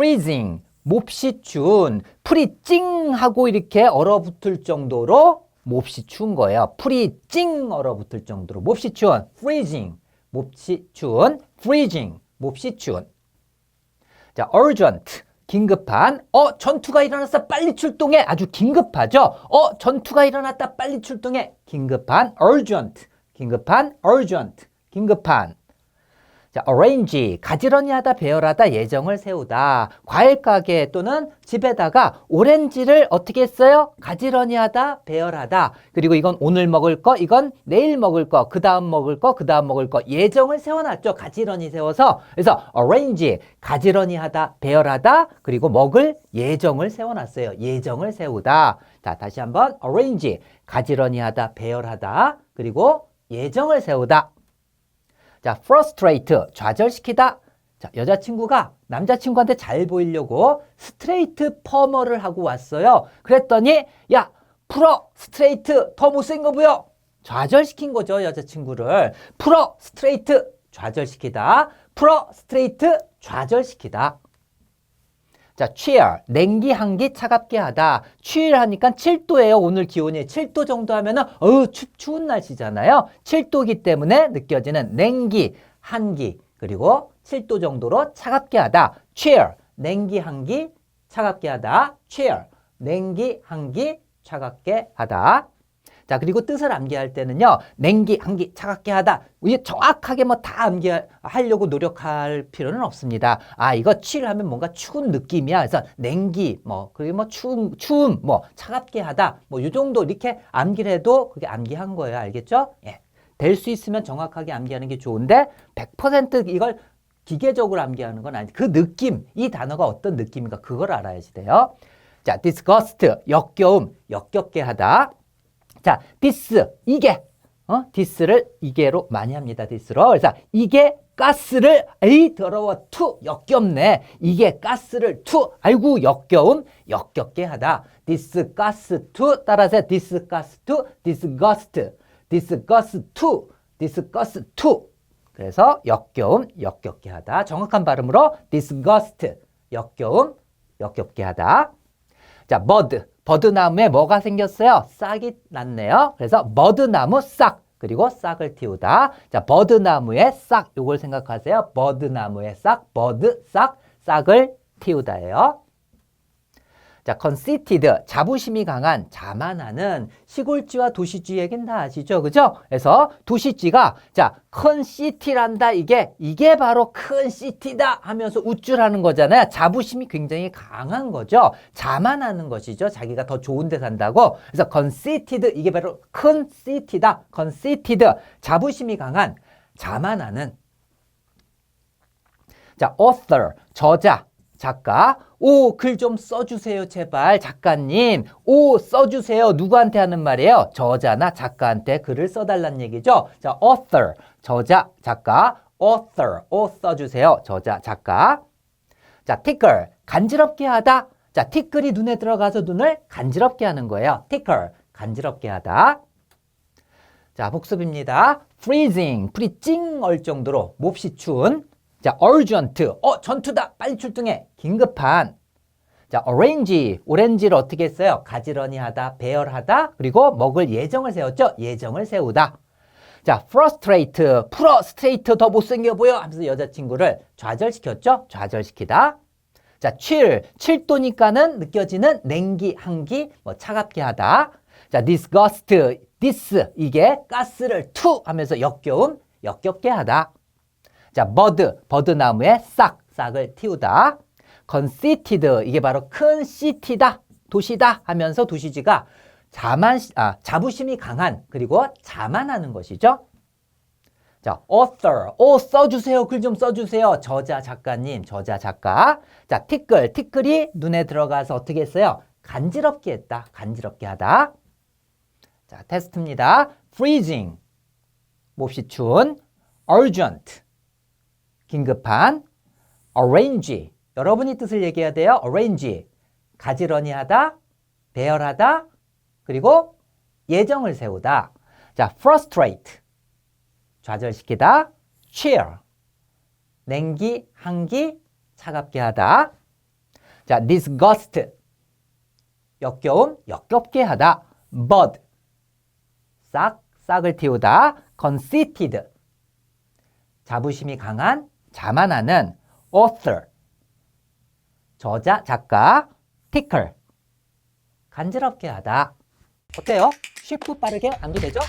freezing 몹시 추운 풀이 찡 하고 이렇게 얼어붙을 정도로 몹시 추운 거예요. 풀이 찡 얼어붙을 정도로 몹시 추운 freezing 몹시 추운 freezing 몹시 추운 자 urgent 긴급한 어 전투가 일어났어 빨리 출동해 아주 긴급하죠. 어 전투가 일어났다 빨리 출동해 긴급한 urgent 긴급한 urgent 긴급한 자, arrange, 가지런히 하다, 배열하다, 예정을 세우다. 과일 가게 또는 집에다가 오렌지를 어떻게 했어요? 가지런히 하다, 배열하다. 그리고 이건 오늘 먹을 거, 이건 내일 먹을 거, 그 다음 먹을 거, 그 다음 먹을 거. 예정을 세워놨죠. 가지런히 세워서. 그래서 arrange, 가지런히 하다, 배열하다. 그리고 먹을 예정을 세워놨어요. 예정을 세우다. 자, 다시 한번 arrange, 가지런히 하다, 배열하다. 그리고 예정을 세우다. 자, frustrate, 좌절시키다. 자, 여자친구가 남자친구한테 잘 보이려고 스트레이트 퍼머를 하고 왔어요. 그랬더니, 야, 풀어, 스트레이트, 더 못생긴 거 보여. 좌절시킨 거죠, 여자친구를. 풀어, 스트레이트, 좌절시키다. 풀어, 스트레이트, 좌절시키다. 자, cheer, 냉기, 한기, 차갑게 하다. cheer 하니까 7도예요. 오늘 기온이 7도 정도 하면은 어우, 추, 추운 날씨잖아요. 7도기 때문에 느껴지는 냉기, 한기, 그리고 7도 정도로 차갑게 하다. cheer, 냉기, 한기, 차갑게 하다. cheer, 냉기, 한기, 차갑게 하다. 자, 그리고 뜻을 암기할 때는요, 냉기, 한기, 차갑게 하다. 이게 정확하게 뭐 다 암기하려고 노력할 필요는 없습니다. 아, 이거 취를 하면 뭔가 추운 느낌이야. 그래서 냉기, 뭐, 그리고 뭐 추운, 추움, 뭐, 차갑게 하다. 뭐, 요 정도 이렇게 암기를 해도 그게 암기한 거예요. 알겠죠? 예. 될 수 있으면 정확하게 암기하는 게 좋은데, 100% 이걸 기계적으로 암기하는 건 아니. 그 느낌, 이 단어가 어떤 느낌인가, 그걸 알아야지 돼요. 자, disgust, 역겨움, 역겹게 하다. 자, 디스 이게 어? 디스를 이게로 많이 합니다. 디스로. 그래서 이게 가스를 에이 더러워 투 역겹네. 이게 가스를 투 아이고 역겨움 역겹게 하다. 디스 가스 투 따라서 디스 가스 투 디스 거스트 디스 거스 투 디스 거스 투 그래서 역겨움 역겹게 하다. 정확한 발음으로 disgust 역겨움 역겹게 하다. 자, 버드. 버드나무에 뭐가 생겼어요? 싹이 났네요. 그래서 버드나무 싹. 그리고 싹을 틔우다. 자, 버드나무의 싹. 요걸 생각하세요. 버드나무의 싹. 버드 싹. 싹을 틔우다예요. 자, conceited, 자부심이 강한, 자만하는 시골쥐와 도시쥐 얘기는 다 아시죠? 그죠? 그래서 도시쥐가 자, 큰 시티란다. 이게 이게 바로 큰 시티다 하면서 우쭐하는 거잖아요. 자부심이 굉장히 강한 거죠. 자만하는 것이죠. 자기가 더 좋은 데 산다고. 그래서 conceited 이게 바로 큰 시티다. conceited 자부심이 강한, 자만하는 자, author 저자 작가 오 글 좀 써주세요 제발. 작가님 오 써주세요. 누구한테 하는 말이에요? 저자나 작가한테 글을 써달란 얘기죠? 자 author 저자 작가 author 오 써주세요. 저자 작가. 자 tickle 간지럽게 하다. 자 티끌이 눈에 들어가서 눈을 간지럽게 하는 거예요. tickle 간지럽게 하다. 자 복습입니다. freezing 풀이 찡얼 정도로 몹시 추운 자, urgent. 어, 전투다. 빨리 출동해. 긴급한. 자, orange. 오렌지를 어떻게 했어요? 가지런히 하다, 배열하다, 그리고 먹을 예정을 세웠죠? 예정을 세우다. 자, frustrate. frustrate 더 못생겨 보여 하면서 여자친구를 좌절시켰죠? 좌절시키다. 자, chill. 7도니까는 느껴지는 냉기, 한기, 뭐 차갑게 하다. 자, disgust. dis. 이게 가스를 투 하면서 역겨움, 역겹게 하다. 자, 버드, 버드나무에 싹, 싹을 틔우다. conceited, 이게 바로 큰 시티다, 도시다 하면서 도시지가 자만, 아, 자부심이 강한, 그리고 자만하는 것이죠. 자, author, 오, 써주세요. 글 좀 써주세요. 저자, 작가님, 저자, 작가. 자, 티끌, 티끌이 눈에 들어가서 어떻게 했어요? 간지럽게 했다, 간지럽게 하다. 자, 테스트입니다. freezing, 몹시 추운, urgent, 긴급한 arrange 여러분이 뜻을 얘기해야 돼요. arrange 가지런히 하다, 배열하다, 그리고 예정을 세우다. 자, frustrate 좌절시키다, cheer 냉기, 한기, 차갑게 하다. 자, disgust. 역겨움, 역겹게 하다. bud. 싹, 싹을 틔우다. conceited. 자부심이 강한, 자만하는 author. 저자, 작가. tickle. 간지럽게 하다. 어때요? 쉽고 빠르게 안도 되죠?